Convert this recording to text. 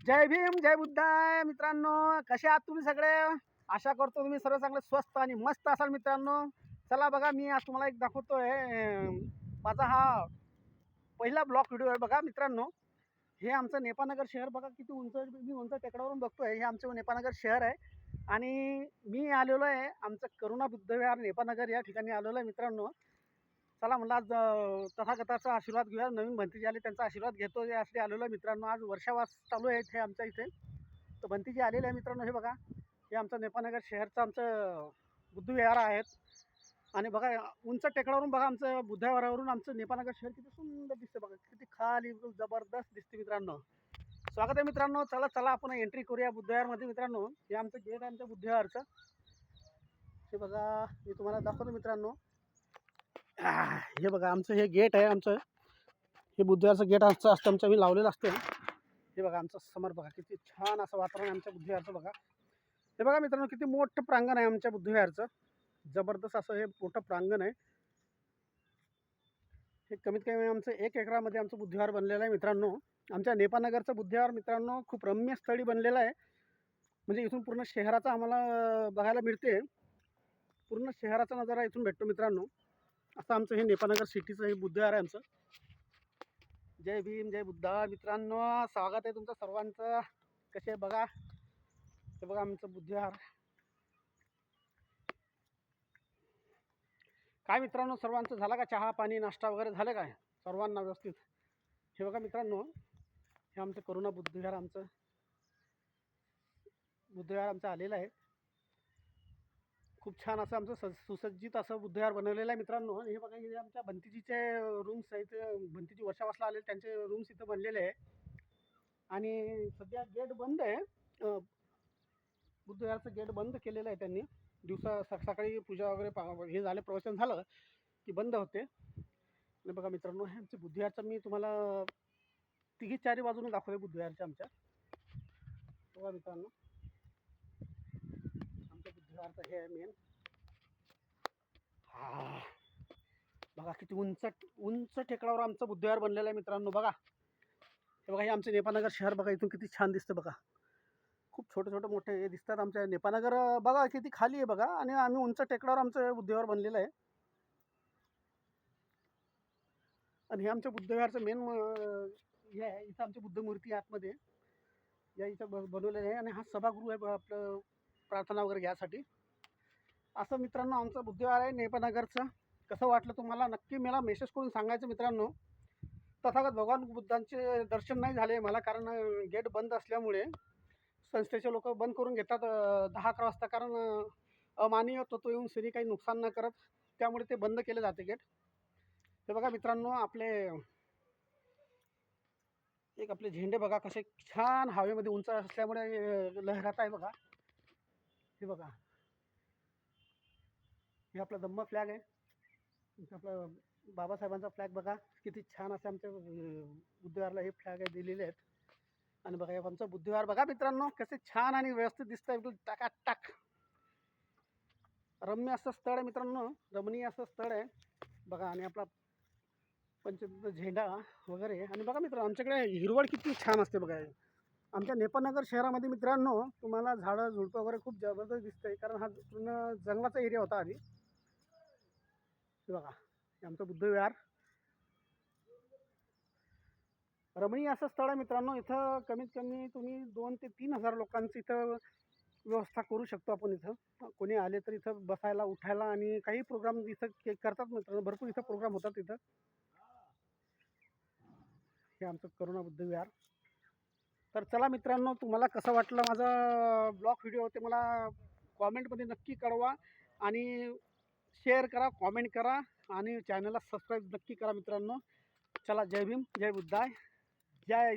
जय भीम जय बुद्धाय. मित्रांनो कसे आहात तुम्ही सगळे? आशा करतो तुम्ही सर्व चांगले स्वस्त आणि मस्त असाल मित्रांनो. चला बघा मी आज तुम्हाला एक दाखवतोय. आहे माझा हा पहिला ब्लॉक व्हिडिओ आहे बघा मित्रांनो. हे आमचं नेपानगर शहर बघा किती उंच मी उंच टेकडावरून बघतोय. हे आमचं नेपानगर शहर आहे. आणि मी आलेलो आहे आमचं करुणा बुद्धविहार नेपानगर या ठिकाणी आलेलो आहे मित्रांनो. चला म्हणलं आज तथागताचा आशीर्वाद घेऊया. नवीन भंतीजी आले त्यांचा आशीर्वाद घेतो. यासाठी आलेलो आहे मित्रांनो आज वर्षावास चालू आहे इथे आमच्या इथे. तर भंतीजी आलेले आहे मित्रांनो हे बघा. हे आमचं नेपानगर शहरचं आमचं बुद्धविहार आहेत. आणि बघा उंच टेकडावरून बघा आमचं बुद्धविहारावरून आमचं नेपानगर शहर किती सुंदर दिसतं बघा. किती खाली जबरदस्त दिसते मित्रांनो. स्वागत आहे मित्रांनो. चला चला आपण एंट्री करूया बुद्धविहारमध्ये मित्रांनो. हे आमचं गेट आहे आमच्या बुद्धविहारचं. हे बघा मी तुम्हाला दाखवतो मित्रांनो. हे बघा आमचं हे गेट आहे आमचं. हे बुद्धविहारचं गेट असतं असतं आमचं. मी लावलेलं असतं. हे बघा आमचं समोर बघा किती छान असं वातावरण आहे आमच्या बुद्धविहारचं बघा. हे बघा मित्रांनो किती मोठं प्रांगण आहे आमच्या बुद्धविहारचं जबरदस्त असं हे मोठं प्रांगण आहे. हे कमीत कमी आमचं एक एकरामध्ये आमचं बुद्धिहार बनलेलं आहे मित्रांनो. आमच्या नेपानगरचं बुद्धिहार मित्रांनो खूप रम्य स्थळी बनलेलं आहे. म्हणजे इथून पूर्ण शहराचा आम्हाला बघायला मिळते. पूर्ण शहराचा नजारा इथून भेटतो मित्रांनो. असं आमचं हे नेपानगर सिटीचं हे बुद्धविहार आहे आमचं. जय भीम जय बुद्धा. मित्रांनो स्वागत आहे तुमचं सर्वांचं. कसे आहे बघा? हे बघा आमचं बुद्धविहार काय मित्रांनो सर्वांचं झालं का चहा पाणी नाश्ता वगैरे झालं काय? सर्वांना व्यवस्थित. हे बघा मित्रांनो हे आमचं करोना बुद्धविहार आमचं. बुद्धविहार आमचं आलेलं आहे. खूप छान असं आमचं स सुसज्जित असं बुद्धविहार बनवलेलं आहे मित्रांनो. हे बघा हे आमच्या भंतीजीचे रूम्स आहेत. भंतीजी वर्षावासला आलेले त्यांचे रूम्स इथं बनलेले आहे. आणि सध्या गेट बंद आहे. बुद्धविहारचं गेट बंद केलेलं आहे त्यांनी. दिवसा सक सकाळी पूजा वगैरे पा हे झालं प्रवचन झालं की बंद होते. आणि बघा मित्रांनो हे आमचे बुद्धविहारचं मी तुम्हाला तिघी चारी बाजूने दाखवले बुद्धविहारच्या आमच्या. बघा मित्रांनो. आमच्या हे आहे मेन हा. बघा किती उंच उंच टेकडावर आमचं बुद्धविहार बनलेलं आहे मित्रांनो बघा. हे बघा हे आमचे नेपानगर शहर बघा इथून किती छान दिसतं बघा. खूप छोटे छोटे मोठे हे दिसतात आमच्या नेपानगर बघा किती खाली आहे बघा. आणि आम्ही उंच टेकडावर आमचं बुद्धविहार बनलेलं आहे. आणि हे आमच्या बुद्धविहारचं मेन हे आहे. इथं आमची बुद्धमूर्ती आहे आतमध्ये. या इथं ब बनवलेलं आहे. आणि हा सभागृह आहे आपलं प्रार्थना वगैरे घ्यासाठी. असं मित्रांनो आमचं बुद्धिवार आहे नेपनगरचं. कसं वाटलं तुम्हाला? नक्की मला मेसेज करून सांगायचं मित्रांनो. तथागत भगवान बुद्धांचे दर्शन नाही झाले मला कारण गेट बंद असल्यामुळे संस्थेचे लोक बंद करून घेतात दहा अकरा वाजता कारण अं, अमानवीय तत्व येऊन सिनी काही नुकसान न करत त्यामुळे ते बंद केले जाते गेट हे बघा मित्रांनो आपले एक आपले झेंडे बघा कसे छान हवेमध्ये उंच असल्यामुळे लहरात आहे बघा. हे बघा. हे आपला दम्मा फ्लॅग आहे. आपला बाबासाहेबांचा फ्लॅग बघा. किती छान असे आमच्या बुद्धिवारला हे फ्लॅग आहे दिलेले आहेत. आणि बघा आमचा बुद्धिवार बघा मित्रांनो कसे छान आणि व्यवस्थित दिसतं एकदम टाकाटाक. रम्य असं स्थळ आहे मित्रांनो. रमणीय असं स्थळ आहे. बघा आणि आपला पंच झेंडा वगैरे. आणि बघा मित्रांनो आमच्याकडे हिरवळ किती छान असते बघा. आमच्या नेपानगर शहरामध्ये मित्रांनो तुम्हाला झाडं झुडपं वगैरे खूप जबरदस्त दिसतंय. कारण हा पूर्ण जंगलाचा एरिया होता आधी. बघा हे आमचं बुद्धविहार रमणीय असं स्थळ आहे मित्रांनो इथं कमीत कमी तुम्ही दोन ते तीन हजार लोकांची इथं व्यवस्था करू शकतो आपण इथं. कोणी आले तर इथं बसायला उठायला आणि काही प्रोग्राम इथं के- करतात मित्रांनो. भरपूर इथं प्रोग्राम होतात इथं. हे आमचं करुणा बुद्धविहार तर चला मित्रांनो तुम्हाला कसं वाटलं माझा ब्लॉग व्हिडिओ ते मला कॉमेंटमध्ये नक्की कळवा आणि शेअर करा कॉमेंट करा आणि चॅनलला सबस्क्राईब नक्की करा मित्रांनो. चला जय भीम जय बुद्धाय जय